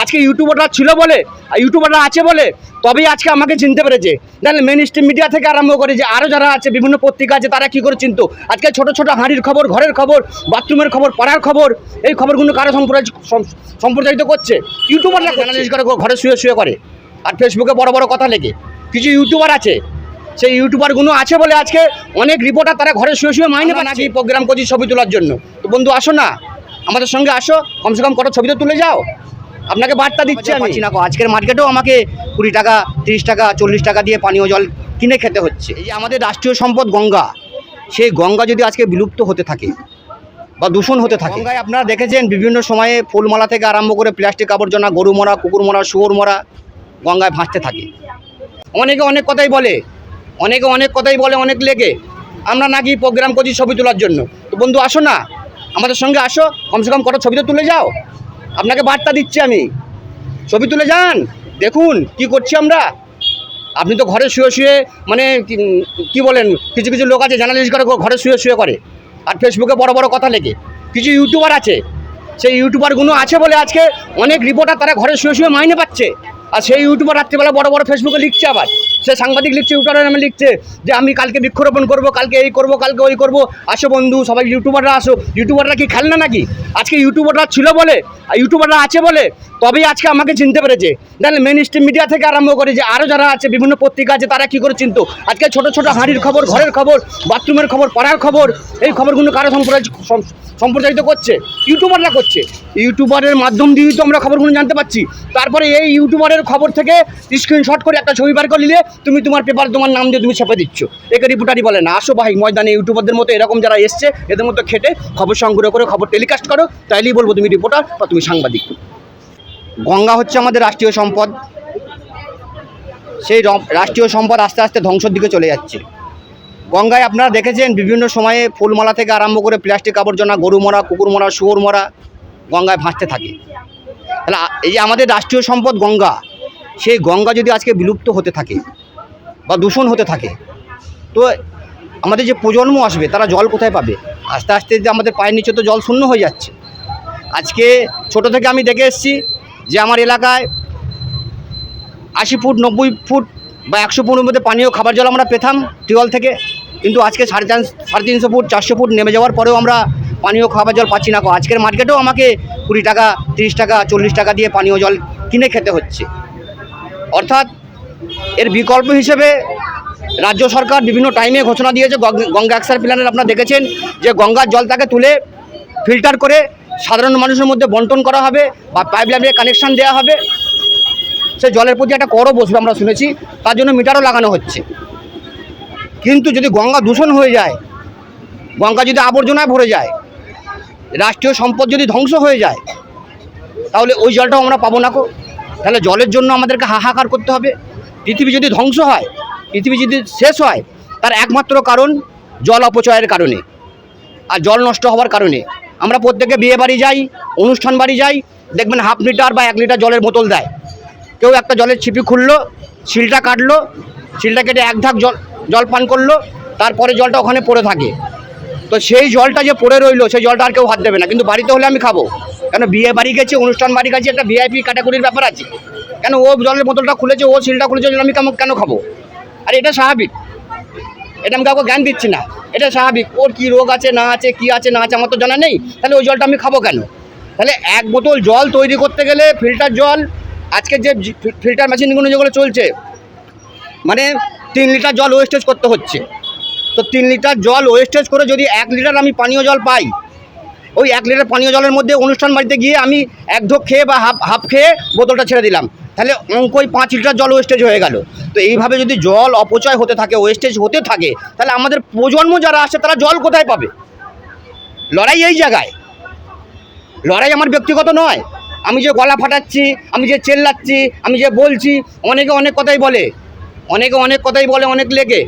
আজকে ইউটিউবাররা ছিল বলে আর ইউটিউবাররা আছে বলে তবেই আজকে আমাকে চিনতে পেরেছে। তাহলে মেন স্ট্রিম মিডিয়া থেকে আরম্ভ করে যে আরও যারা আছে বিভিন্ন পত্রিকা আছে তারা কী করে চিনতো? আজকে ছোট ছোট হাঁড়ির খবর ঘরের খবর বাথরুমের খবর পাড়ার খবর এই খবরগুলো কারও সম্প্রচার সম্প্রচারিত করছে? ইউটিউবাররা জার্নালিস্ট করে ঘরে শুয়ে শুয়ে করে। আর ফেসবুকে বড় বড় কথা লেগে কিছু ইউটিউবার আছে সেই ইউটিউবারগুলো আছে বলে আজকে অনেক রিপোর্টার তারা ঘরে শুয়ে শুয়ে মাইনে পাচ্ছে। এই প্রোগ্রাম করছি ছবি তোলার জন্য। তো বন্ধু আসো না। আমাদের সঙ্গে আসো। কমসে কম কটা ছবি তো তুলে যাও। আপনাকে বার্তা দিচ্ছি আমি। না। আজকের মার্কেটেও আমাকে কুড়ি টাকা তিরিশ টাকা চল্লিশ টাকা দিয়ে পানীয় জল কিনে খেতে হচ্ছে। এই যে আমাদের রাষ্ট্রীয় সম্পদ গঙ্গা সেই গঙ্গা যদি আজকে বিলুপ্ত হতে থাকে বা দূষণ হতে থাকে গঙ্গায় আপনারা দেখেছেন বিভিন্ন সময়ে ফুলমালা থেকে আরম্ভ করে প্লাস্টিক আবর্জনা গরু মরা কুকুর মরা শুয়োর মরা গঙ্গায় ভাসতে থাকে। অনেকে অনেক কথাই বলে অনেকে অনেক কথাই বলে অনেক লেগে আমরা নাকি প্রোগ্রাম করছি ছবি তোলার জন্য। তো বন্ধু আসো না। আমাদের সঙ্গে আসো। কমসে কম কটা ছবি তো তুলে যাও। আপনাকে বার্তা দিচ্ছি আমি। ছবি তুলে যান। দেখুন কি করছি আমরা। আপনি তো ঘরে শুয়ে শুয়ে মানে কি- বলেন, কিছু কিছু লোক আছে জার্নালিস্ট করে ঘরে শুয়ে শুয়ে করে। আর ফেসবুকে বড় বড় কথা লেগে কিছু ইউটিউবার আছে। সেই ইউটিউবারগুলো আছে বলে আজকে অনেক রিপোর্টার তারা ঘরে শুয়ে শুয়ে মাইনে পাচ্ছে। আর সেই ইউটিউবার রাত্রিবেলা বড় বড় ফেসবুকে লিখছে আবার। সে সাংবাদিক লিখছে ইউটিউবার নামে লিখছে যে আমি কালকে বৃক্ষরোপণ করব, কালকে এই করব, কালকে ওই করব। আসো বন্ধু, সবাই ইউটিউবাররা আসো। ইউটিউবাররা কি খেলনা নাকি? আজকে ইউটিউবাররা ছিল বলে, আর ইউটিউবাররা আছে বলে, তবেই আজকে আমাকে চিনতে পেরেছে। তাহলে মেন স্ট্রিম মিডিয়া থেকে আরম্ভ করে যে আরও যারা আছে, বিভিন্ন পত্রিকা আছে, তারা কী করে চিনত? আজকে ছোট ছোট হাঁড়ির খবর, ঘরের খবর বাথরুমের খবর, পাড়ার খবর, এই খবরগুলো কারও সম্প্রচার সম্প্রচারিত করছে? ইউটিউবাররা করছে। ইউটিউবারের মাধ্যম দিয়েই তো আমরা খবরগুলো জানতে পারছি। তারপরে এই ইউটিউবারের খবর থেকে স্ক্রিনশট করে একটা ছবি বার করে নিলে তুমি তোমার পেপার তোমার নাম দিয়ে তুমি ছেপে দিচ্ছ। একে রিপোর্টারই বলে না। আসো ভাই, ময়দানে ইউটিউবারদের মতো এরকম যারা এসছে, এদের মতো খেটে খবর সংগ্রহ করে, খবর টেলিকাস্ট করো, তাইলেই বলব তুমি রিপোর্টার বা তুমি সাংবাদিক। গঙ্গা হচ্ছে আমাদের রাষ্ট্রীয় সম্পদ। সেই রাষ্ট্রীয় সম্পদ আস্তে আস্তে ধ্বংসের দিকে চলে যাচ্ছে। গঙ্গায় আপনারা দেখেছেন, বিভিন্ন সময়ে ফুলমালা থেকে আরম্ভ করে প্লাস্টিক আবর্জনা গরু মরা কুকুর মরা শুয়োর মরা গঙ্গায় ভাসতে থাকে। তাহলে এই যে আমাদের রাষ্ট্রীয় সম্পদ গঙ্গা, সেই গঙ্গা যদি আজকে বিলুপ্ত হতে থাকে বা দূষণ হতে থাকে, তো আমাদের যে প্রজন্ম আসবে, তারা জল কোথায় পাবে? আস্তে আস্তে যে আমাদের পায়ের নিচে তো জল শূন্য হয়ে যাচ্ছে। আজকে ছোট থেকে আমি দেখে এসেছি যে আমার এলাকায় আশি ফুট, নব্বই ফুট বা একশো ফুটের মধ্যে পানীয় খাবার জল আমরা পেতাম, টিউবওয়েল থেকে। কিন্তু আজকে সাড়ে চার সাড়ে তিনশো ফুট, চারশো ফুট নেমে যাওয়ার পরেও আমরা পানীয় খাবার জল পাচ্ছি না আজকের মার্কেটেও আমাকে কুড়ি টাকা, তিরিশ টাকা, চল্লিশ টাকা দিয়ে পানীয় জল কিনে খেতে হচ্ছে। অর্থাৎ এর বিকল্প হিসেবে রাজ্য সরকার বিভিন্ন টাইমে ঘোষণা দিয়েছে। গঙ্গা অ্যাকশন প্ল্যানের আপনারা দেখেছেন যে গঙ্গার জলটাকে তুলে ফিল্টার করে সাধারণ মানুষের মধ্যে বন্টন করা হবে বা পাইপ লাইনের কানেকশান দেওয়া হবে। সে জলের প্রতি একটা করও বসবে আমরা শুনেছি, তার জন্য মিটারও লাগানো হচ্ছে। কিন্তু যদি গঙ্গা দূষণ হয়ে যায়, গঙ্গা যদি আবর্জনায় ভরে যায় রাষ্ট্রীয় সম্পদ যদি ধ্বংস হয়ে যায়, তাহলে ওই জলটাও আমরা পাবো না কো তাহলে জলের জন্য আমাদেরকে হাহাকার করতে হবে। পৃথিবী যদি ধ্বংস হয়, পৃথিবী যদি শেষ হয়, তার একমাত্র কারণ জল অপচয়ের কারণে আর জল নষ্ট হওয়ার কারণে। আমরা প্রত্যেকে বিয়ে বাড়ি যাই, অনুষ্ঠান বাড়ি যাই, দেখবেন হাফ লিটার বা এক লিটার জলের বোতল দেয়। কেউ একটা জলের ছিপি খুললো, শিলটা কাটলো, শিলটা কেটে এক ধাক জল জল পান করল, তারপরে জলটা ওখানে পড়ে থাকে। তো সেই জলটা যে পড়ে রইল, সেই জলটা আর কেউ হাত দেবে না। কিন্তু বাড়িতে হলে আমি খাব। কেন বিয়ে বাড়ি গেছে, অনুষ্ঠান বাড়ি গেছে, একটা ভিআইপি ক্যাটাগরির ব্যাপার আছে। কেন ও জলের বোতলটা খুলেছে, ও শিলটা খুলেছে আমি কেমন কেন খাব? আর এটা স্বাভাবিক। এটা আমি কাউকে জ্ঞান দিচ্ছি না। এটা স্বাভাবিক। ওর কী রোগ আছে, না আছে, কি আছে, না আছে, আমার তো জানা নেই। তাহলে ওই জলটা আমি খাব কেন? তাহলে এক বোতল জল তৈরি করতে গেলে ফিল্টার জল, আজকে যে ফিল্টার মেশিনগুলো যেগুলো চলছে মানে তিন লিটার জল ওয়েস্টেজ করতে হচ্ছে। তো তিন লিটার জল ওয়েস্টেজ করে যদি এক লিটার আমি পানীয় জল পাই, ওই এক লিটার পানীয় জলের মধ্যে অনুষ্ঠান বাড়িতে গিয়ে আমি এক ঢোক খেয়ে বা হাফ হাফ খেয়ে বোতলটা ছেড়ে দিলাম। তাহলে অঙ্কই পাঁচ লিটার জল ওয়েস্টেজ হয়ে গেল। তো এইভাবে যদি জল অপচয় হতে থাকে ওয়েস্টেজ হতে থাকে, তাহলে আমাদের প্রজন্ম যারা আসছে, তারা জল কোথায় পাবে? লড়াই এই জায়গায়। লড়াই আমার ব্যক্তিগত নয়। আমি যে গলা ফাটাচ্ছি, আমি যে চেল্লাচ্ছি, আমি যে বলছি, অনেকে অনেক কথাই বলে। অনেকে অনেক কথাই বলে, অনেক লেগে